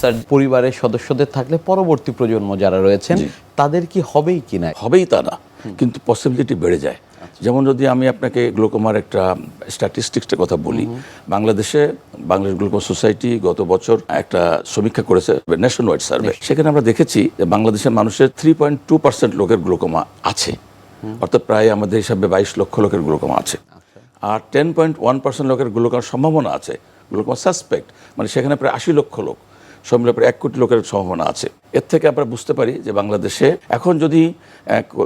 Sir পরিবারের সদস্যদের থাকলে পরবর্তী প্রজন্ম যারা রয়েছেন তাদের কি হবেই কি না? হবেই তা না কিন্তু পসিবিলিটি বেড়ে যায়। যেমন যদি আমি আপনাকে গ্লোকোমার একটা স্ট্যাটিস্টিক্সের কথা বলি বাংলাদেশে বাংলাদেশ গ্লোকোমা সোসাইটি গত বছর একটা সমীক্ষা করেছে ন্যাশন ওয়াইড সার্ভে সেখানে আমরা দেখেছি যে বাংলাদেশের মানুষের থ্রি পয়েন্ট টু পার্সেন্ট লোকের গ্লোকোমা আছে। অর্থাৎ প্রায় আমাদের হিসাবে বাইশ লক্ষ লোকের গ্লোকোমা আছে। আর টেন পয়েন্ট ওয়ান পার্সেন্ট লোকের গ্লোকোমার সম্ভাবনা আছে গ্লোকোমা সাসপেক্ট মানে সেখানে প্রায় আশি লক্ষ লোক। সব প্রায় এক কোটি লোকের সম্ভাবনা আছে। এর থেকে আমরা বুঝতে পারি যে বাংলাদেশে এখন যদি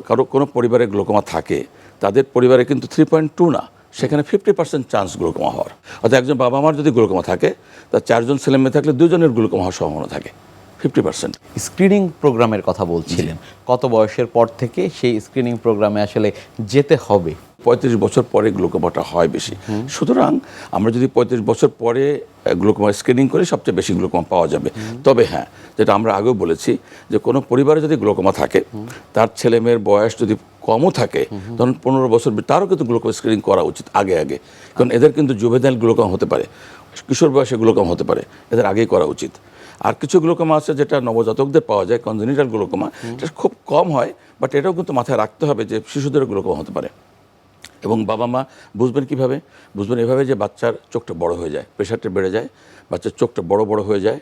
কারও কোনো পরিবারে গ্লোকোমা থাকে তাদের পরিবারে কিন্তু থ্রি পয়েন্ট টু না সেখানে ফিফটি পার্সেন্ট চান্স গ্লোকোমা হওয়ার। অর্থাৎ একজন বাবা মার যদি গ্লোকোমা থাকে তার চারজন ছেলে মেয়ে থাকলে দুজনের গ্লোকোমা হওয়ার সম্ভাবনা থাকে ফিফটি পার্সেন্ট স্ক্রিনিং প্রোগ্রামের কথা বলছিলেন। কত বয়সের পর থেকে সেই স্ক্রিনিং প্রোগ্রামে আসলে যেতে হবে? পঁয়ত্রিশ বছর পরে গ্লুকোমাটা হয় বেশি। সুতরাং আমরা যদি পঁয়ত্রিশ বছর পরে গ্লুকোমা স্ক্রিনিং করি, সবচেয়ে বেশি গ্লুকোমা পাওয়া যাবে। তবে হ্যাঁ যেটা আমরা আগেও বলেছি যে কোনো পরিবারে যদি গ্লুকোমা থাকে, তার ছেলে মেয়ের বয়স যদি কমও থাকে, ধরুন পনেরো বছর, তারও কিন্তু গ্লুকোমা স্ক্রিনিং করা উচিত আগে আগে। কারণ এদের কিন্তু জুভেদাইল গ্লুকোমা হতে পারে, কিশোর বয়সে গ্লুকোমা হতে পারে, এদের আগেই করা উচিত। আর কিছু গ্লুকোমা আছে যেটা নবজাতকদের পাওয়া যায় কনজেনিটাল গ্লুকোমা, এটা খুব কম হয় বাট এটাও কিন্তু মাথায় রাখতে হবে যে শিশুদের গ্লুকোমা হতে পারে। এবং বাবা মা বুঝবেন কীভাবে? বুঝবেন এভাবে যে বাচ্চার চোখটা বড় হয়ে যায়, প্রেশারটা বেড়ে যায়, বাচ্চার চোখটা বড় বড় হয়ে যায়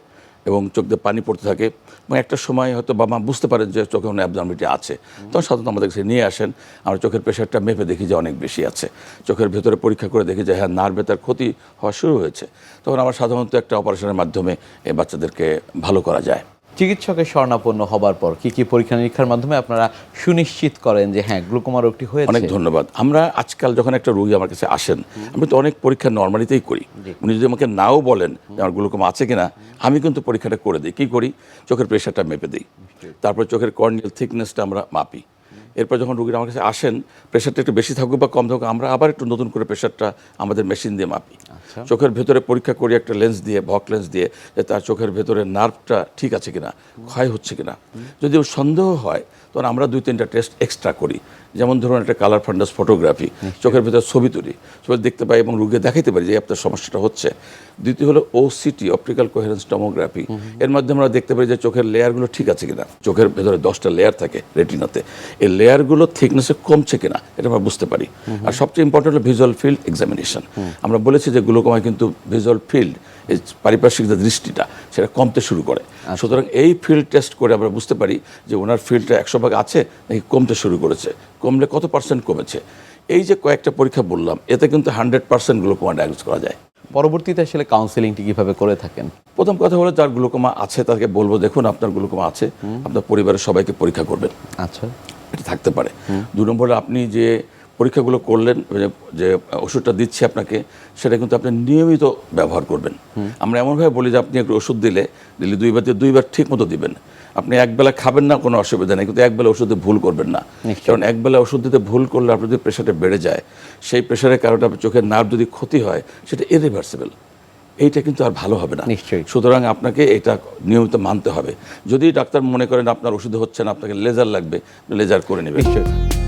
এবং চোখ দিয়ে পানি পড়তে থাকে এবং একটা সময় হয়তো বাবা মা বুঝতে পারেন যে চোখে কোনো অ্যাবনর্মিটি আছে। তখন সাধারণত আমাদের কাছে নিয়ে আসেন, আমরা চোখের প্রেশারটা মেপে দেখি যে অনেক বেশি আছে। চোখের ভেতরে পরীক্ষা করে দেখি যে হ্যাঁ নার্ভে তার ক্ষতি হওয়া শুরু হয়েছে। তখন আমরা সাধারণত একটা অপারেশনের মাধ্যমে এই বাচ্চাদেরকে ভালো করা যায়। চিকিৎসকের স্বর্ণাপন্ন হবার পর কি কি পরীক্ষা নিরীক্ষার মাধ্যমে আপনারা সুনিশ্চিত করেন যে হ্যাঁ গ্লুকোমা রোগটি হয়েছে? অনেক ধন্যবাদ। আমরা আজকাল যখন একটা রোগী আমার কাছে আসেন আমি তো অনেক পরীক্ষা নর্মালিতেই করি। উনি যদি আমাকে নাও বলেন যে আমার গ্লুকোমা আছে কিনা আমি কিন্তু পরীক্ষাটা করে দিই। কী করি? চোখের প্রেশারটা মেপে দিই। তারপর চোখের কর্নিয়াল থিকনেসটা আমরা মাপি। এরপর যখন রুগীরা আমার কাছে আসেন প্রেশারটা একটু বেশি থাকুক বা কম থাকুক আমরা আবার একটু নতুন করে প্রেশারটা আমাদের মেশিন দিয়ে মাপি। চোখের ভেতরে পরীক্ষা করি একটা লেন্স দিয়ে ভক লেন্স দিয়ে যে তার চোখের ভেতরে নার্ভটা ঠিক আছে কিনা ক্ষয় হচ্ছে কিনা। যদি সন্দেহ হয় তখন আমরা দুই, তিনটা টেস্ট এক্সট্রা করি। যেমন ধরুন একটা কালার ফান্ডাস ফটোগ্রাফি চোখের ভেতরে ছবি তুলি। ছবি দেখতে পাই এবং রুগীকে দেখাইতে পারি যে আপনার সমস্যাটা হচ্ছে। দ্বিতীয় হলো ওসিটি অপটিক্যাল কোহেরেন্স টমোগ্রাফি এর মাধ্যমে আমরা দেখতে পারি যে চোখের লেয়ারগুলো ঠিক আছে কিনা। চোখের ভেতরে দশটা লেয়ার থাকে রেটিনাতে এই লেয়ারগুলো থিকনেসে কমছে কিনা, এটা আমরা বুঝতে পারি। আর সবচেয়ে ইম্পর্টেন্ট হলো ভিজুয়াল ফিল্ড এক্সামিনেশন আমরা বলেছি যে গ্লুকোমায় কিন্তু ভিজুয়াল ফিল্ড এই পারিপার্শ্বিক যে দৃষ্টিটা সেটা কমতে শুরু করে। সুতরাং এই ফিল্ড টেস্ট করে আমরা বুঝতে পারি যে ওনার ফিল্ডটা একশো ভাগ আছে নাকি কমতে শুরু করেছে। কমলে কত পার্সেন্ট কমেছে? এই যে কয়েকটা পরীক্ষা বললাম এতে কিন্তু হান্ড্রেড পার্সেন্ট গ্লুকোমা ডায়াগনোস করা যায়। পরবর্তীতে আসলে কাউন্সিলিংটি কীভাবে করে থাকেন? প্রথম কথা হলো যার গ্লুকোমা আছে তাকে বলব দেখুন আপনার গ্লুকোমা আছে। আপনার পরিবারের সবাইকে পরীক্ষা করবেন। আচ্ছা। এটা থাকতে পারে। দু নম্বরে আপনি যে পরীক্ষাগুলো করলেন যে- যে ওষুধটা দিচ্ছি আপনাকে সেটা কিন্তু আপনি নিয়মিত ব্যবহার করবেন। আমরা এমনভাবে বলি যে আপনি একটু ওষুধ দিলে দিলে দুইবার দিয়ে দুইবার ঠিক মতো দিবেন। আপনি একবেলা খাবেন না কোনো অসুবিধা নেই কিন্তু একবেলা ওষুধে ভুল করবেন না। কারণ একবেলা ওষুধ দিতে ভুল করলে আপনার যদি প্রেশারটা বেড়ে যায় সেই প্রেশারের কারণে আপনার চোখের নার্ভ যদি ক্ষতি হয় সেটা ইরিভার্সিবল এইটা কিন্তু আর ভালো হবে না। নিশ্চয়ই। সুতরাং আপনাকে এটা নিয়মিত মানতে হবে। যদি ডাক্তার মনে করেন আপনার ওষুধে হচ্ছে না আপনাকে লেজার লাগবে লেজার করে নেবেন। নিশ্চয়ই।